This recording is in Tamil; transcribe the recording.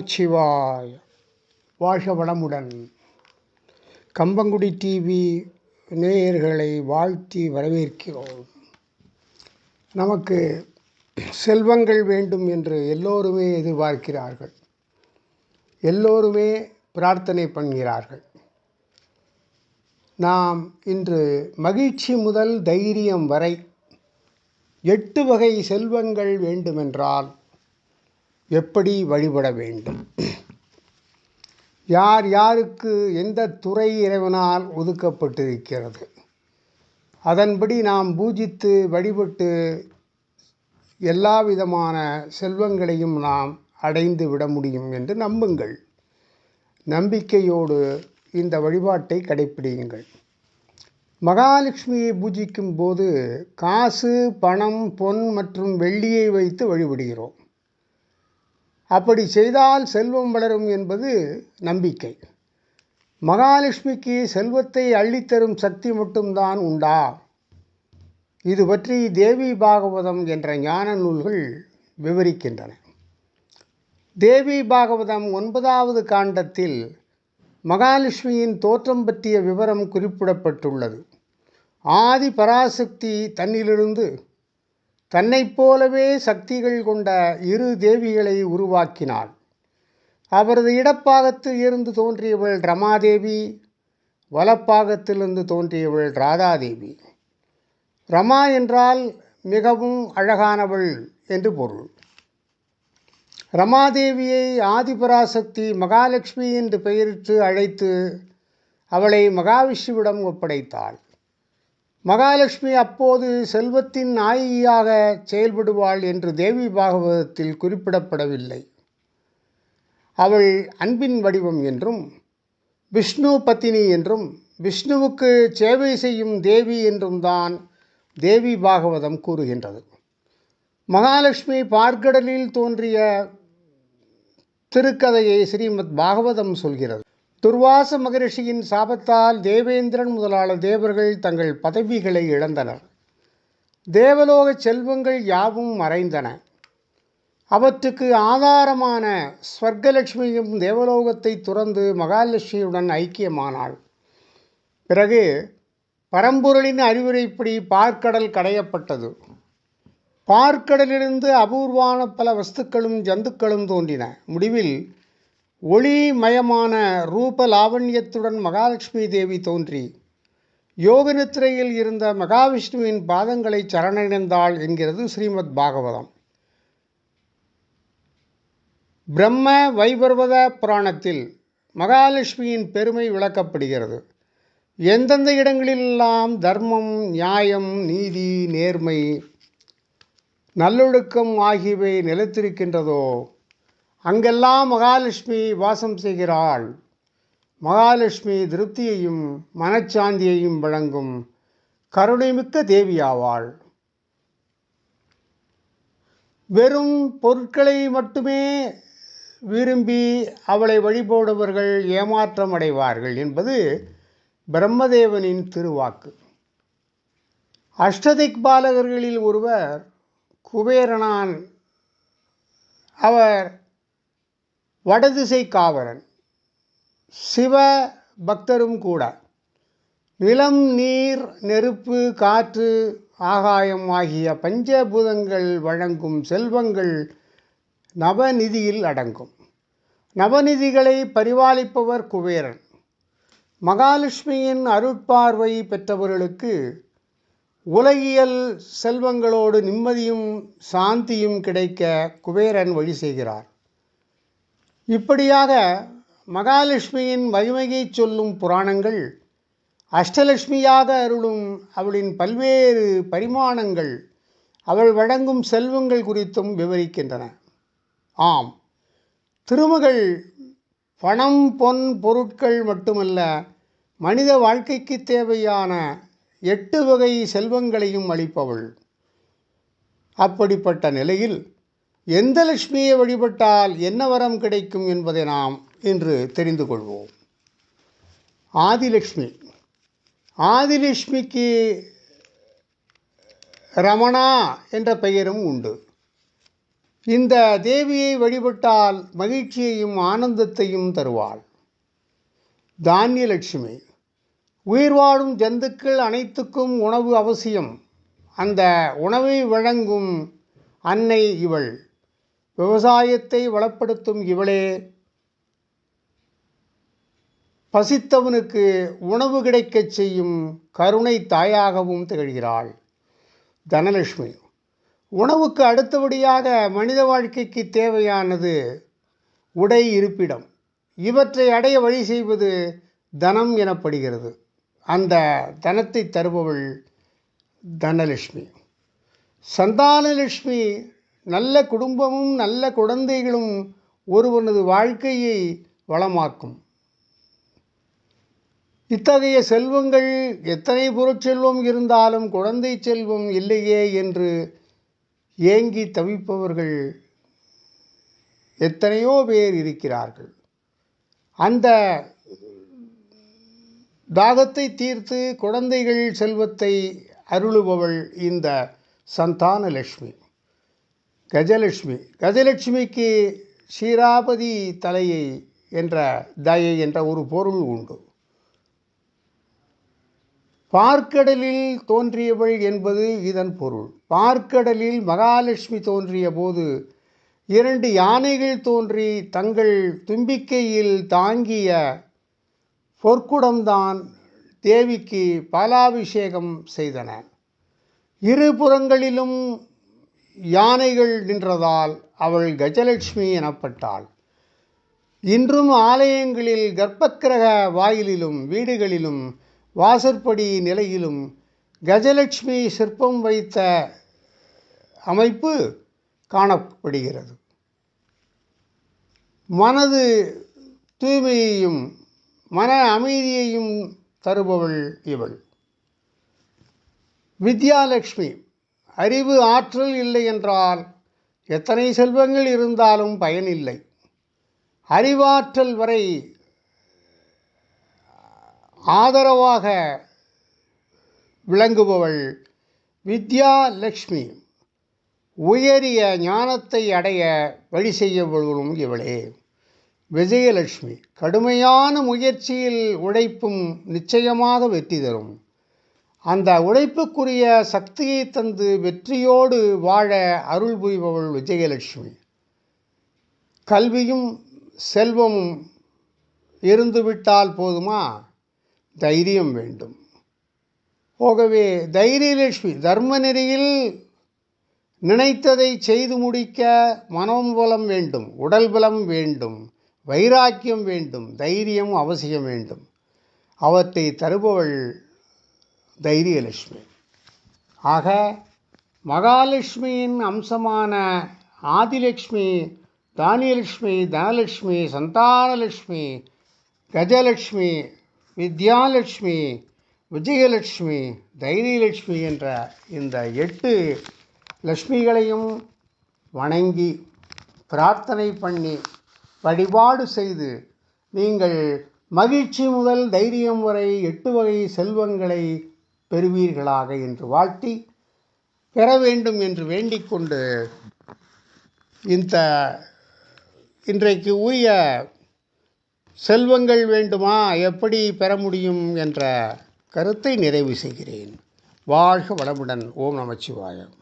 நமச்சிவாய். வாழ்க வளமுடன் கம்பங்குடி டிவி நேயர்களை வாழ்த்தி வரவேற்கிறோம். நமக்கு செல்வங்கள் வேண்டும் என்று எல்லோருமே எதிர்பார்க்கிறார்கள். எல்லோருமே பிரார்த்தனை பண்ணுகிறார்கள். நாம் இன்று மகிழ்ச்சி முதல் தைரியம் வரை எட்டு வகை செல்வங்கள் வேண்டுமென்றால் எப்படி வழிபட வேண்டும்? யார் யாருக்கு எந்த துறை இறைவனால் ஒதுக்கப்பட்டிருக்கிறது? அதன்படி நாம் பூஜித்து வழிபட்டு எல்லா விதமான செல்வங்களையும் நாம் அடைந்து விட முடியும் என்று நம்புங்கள். நம்பிக்கையோடு இந்த வழிபாட்டை கடைப்பிடியுங்கள். மகாலட்சுமியை பூஜிக்கும் போது காசு பணம் பொன் மற்றும் வெள்ளியை வைத்து வழிபடுகிறோம். அப்படி செய்தால் செல்வம் வளரும் என்பது நம்பிக்கை. மகாலட்சுமிக்கு செல்வத்தை அள்ளித்தரும் சக்தி மட்டும்தான் உண்டா? இது பற்றி தேவி பாகவதம் என்ற ஞான நூல்கள் விவரிக்கின்றன. தேவி பாகவதம் ஒன்பதாவது காண்டத்தில் மகாலட்சுமியின் தோற்றம் பற்றிய விவரம் குறிப்பிடப்பட்டுள்ளது. ஆதி பராசக்தி தன்னிலிருந்து தன்னைப் போலவே சக்திகள் கொண்ட இரு தேவிகளை உருவாக்கினாள். அவரது இடப்பாகத்தில் இருந்து தோன்றியவள் ரமாதேவி வலப்பாகத்திலிருந்து தோன்றியவள் ராதாதேவி. ரமா என்றால் மிகவும் அழகானவள் என்று பொருள். ரமாதேவியை ஆதிபராசக்தி மகாலட்சுமி என்று பெயரிட்டு அழைத்து அவளை மகாவிஷ்ணுவிடம் ஒப்படைத்தாள். மகாலட்சுமி அப்போது செல்வத்தின் நாயகியாக செயல்படுவாள் என்று தேவி பாகவதத்தில் குறிப்பிடப்படவில்லை. அவள் அன்பின் வடிவம் என்றும் விஷ்ணு பத்தினி என்றும் விஷ்ணுவுக்கு சேவை செய்யும் தேவி என்றும் தான் தேவி பாகவதம் கூறுகின்றது. மகாலட்சுமி பார்க்கடலில் தோன்றிய திருக்கதையை ஸ்ரீமத் பாகவதம் சொல்கிறது. துர்வாச மகரிஷியின் சாபத்தால் தேவேந்திரன் முதலான தேவர்கள் தங்கள் பதவிகளை இழந்தனர். தேவலோக செல்வங்கள் யாவும் மறைந்தன. அவற்றுக்கு ஆதாரமான ஸ்வர்கலட்சுமியும் தேவலோகத்தை துறந்து மகாலட்சுமியுடன் ஐக்கியமானாள். பிறகு பரம்பொருளின் அறிவுரைப்படி பார்க்கடல் கடையப்பட்டது. பார்க்கடலிலிருந்து அபூர்வான பல வஸ்துக்களும் ஜந்துக்களும் தோன்றின. முடிவில் ஒளிமயமான ரூப லாவண்யத்துடன் மகாலட்சுமி தேவி தோன்றி யோகநித்திரையில் இருந்த மகாவிஷ்ணுவின் பாதங்களை சரணடைந்தாள் என்கிறது ஸ்ரீமத் பாகவதம். பிரம்ம வைபர்வத புராணத்தில் மகாலட்சுமியின் பெருமை விளக்கப்படுகிறது. எந்தெந்த இடங்களிலெல்லாம் தர்மம் நியாயம் நீதி நேர்மை நல்லொழுக்கம் ஆகியவை நிலைத்திருக்கின்றதோ அங்கெல்லாம் மகாலட்சுமி வாசம் செய்கிறாள். மகாலட்சுமி திருப்தியையும் மனச்சாந்தியையும் வழங்கும் கருணைமிக்க தேவியாவாள். வெறும் பொருட்களை மட்டுமே விரும்பி அவளை வழிபோடுபவர்கள் ஏமாற்றம் அடைவார்கள் என்பது பிரம்மதேவனின் திருவாக்கு. அஷ்டதிக் பாலகர்களில் ஒருவர் குபேரனான். அவர் வடதிசை காவலன் சிவ பக்தரும் கூட நிலம் நீர் நெருப்பு காற்று ஆகாயம் ஆகிய பஞ்சபூதங்கள் வழங்கும் செல்வங்கள் நவநிதியில் அடங்கும். நவநிதிகளை பரிபாலிப்பவர் குபேரன். மகாலட்சுமியின் அருட்பார்வை பெற்றவர்களுக்கு உலகியல் செல்வங்களோடு நிம்மதியும் சாந்தியும் கிடைக்க குபேரன் வழி செய்கிறார். இப்படியாக மகாலட்சுமியின் மகிமையை சொல்லும் புராணங்கள் அஷ்டலட்சுமியாக அருளும் அவளின் பல்வேறு பரிமாணங்கள் அவள் வழங்கும் செல்வங்கள் குறித்தும் விவரிக்கின்றன. ஆம் திருமகள் பணம் பொன் பொருட்கள் மட்டுமல்ல மனித வாழ்க்கைக்கு தேவையான எட்டு வகை செல்வங்களையும் அளிப்பவள். அப்படிப்பட்ட நிலையில் எந்த லட்சுமியை வழிபட்டால் என்ன வரம் கிடைக்கும் என்பதை நாம் இன்று தெரிந்து கொள்வோம். ஆதிலட்சுமி. ஆதிலட்சுமிக்கு ரமணா என்ற பெயரும் உண்டு. இந்த தேவியை வழிபட்டால் மகிழ்ச்சியையும் ஆனந்தத்தையும் தருவாள். தானியலட்சுமி. உயிர் வாழும் ஜந்துக்கள் அனைத்துக்கும் உணவு அவசியம். அந்த உணவை வழங்கும் அன்னை இவள். விவசாயத்தை வளப்படுத்தும் இவளே. பசித்தவனுக்கு உணவு கிடைக்கச் செய்யும் கருணை தாயாகவும் திகழ்கிறாள் தனலட்சுமி. உணவுக்கு அடுத்தபடியாக மனித வாழ்க்கைக்கு தேவையானது உடை இருப்பிடம். இவற்றை அடைய வழி செய்வது தனம் எனப்படுகிறது. அந்த தனத்தை தருபவள் தனலட்சுமி. சந்தானலட்சுமி நல்ல குடும்பமும் நல்ல குழந்தைகளும் ஒருவனது வாழ்க்கையை வளமாக்கும். இத்தகைய செல்வங்கள் எத்தனை பொருட்செல்வம் இருந்தாலும் குழந்தை செல்வம் இல்லையே என்று ஏங்கி தவிப்பவர்கள் எத்தனையோ பேர் இருக்கிறார்கள். அந்த தாகத்தை தீர்த்து குழந்தைகள் செல்வத்தை அருளுபவள் இந்த சந்தான லட்சுமி. கஜலட்சுமி. கஜலட்சுமிக்கு ஷீராபதி தலையை என்ற தயை என்ற ஒரு பொருள் உண்டு. பார்க்கடலில் தோன்றியவள் என்பது இதன் பொருள். பார்க்கடலில் மகாலட்சுமி தோன்றிய போது இரண்டு யானைகள் தோன்றி தங்கள் தும்பிக்கையில் தாங்கிய பொற்குடம்தான் தேவிக்கு பாலாபிஷேகம் செய்தன. இரு புறங்களிலும் யானைகள் நின்றதால் அவள் கஜலட்சுமி எனப்பட்டாள். இன்றும் ஆலயங்களில் கர்ப்பக்கிரக வாயிலிலும் வீடுகளிலும் வாசற்படி நிலையிலும் கஜலட்சுமி சிற்பம் வைத்த அமைப்பு காணப்படுகிறது. மனது தூய்மையையும் மன அமைதியையும் தருபவள் இவள். வித்யாலட்சுமி அறிவு ஆற்றல் இல்லை என்றால் எத்தனை செல்வங்கள் இருந்தாலும் பயனில்லை அறிவாற்றல் வரை ஆதரவாக விளங்குபவள் வித்யா லக்ஷ்மி. உயரிய ஞானத்தை அடைய வழி செய்யப்படுவதும் இவளே. விஜயலட்சுமி கடுமையான முயற்சியில் உழைப்பும் நிச்சயமாக வெற்றி தரும். அந்த உழைப்புக்குரிய சக்தியை தந்து வெற்றியோடு வாழ அருள் புரிபவள் விஜயலட்சுமி. கல்வியும் செல்வமும் இருந்துவிட்டால் போதுமா? தைரியம் வேண்டும். போகவே தைரியலட்சுமி தர்ம நெறியில் நினைத்ததை செய்து முடிக்க மனம் பலம் வேண்டும் உடல் பலம் வேண்டும் வைராக்கியம் வேண்டும் தைரியம் அவசியம் வேண்டும். அவற்றை தருபவள் தைரியலட்சுமி. ஆக மகாலட்சுமியின் அம்சமான ஆதிலட்சுமி தானியலட்சுமி தனலட்சுமி சந்தானலட்சுமி கஜலட்சுமி வித்யாலட்சுமி விஜயலட்சுமி தைரியலட்சுமி என்ற இந்த எட்டு லட்சுமிகளையும் வணங்கி பிரார்த்தனை பண்ணி வழிபாடு செய்து நீங்கள் மகிழ்ச்சி முதல் தைரியம் வரை எட்டு வகை செல்வங்களை பெறுவீர்களாக என்று வாழ்த்தி பெற வேண்டும் என்று வேண்டிக்கொண்டு இந்த இன்றைக்கு உரிய செல்வங்கள் வேண்டுமா? எப்படி பெற முடியும் என்ற கருத்தை நிறைவு செய்கிறேன். வாழ்க வளமுடன். ஓம் நமச்சிவாயம்.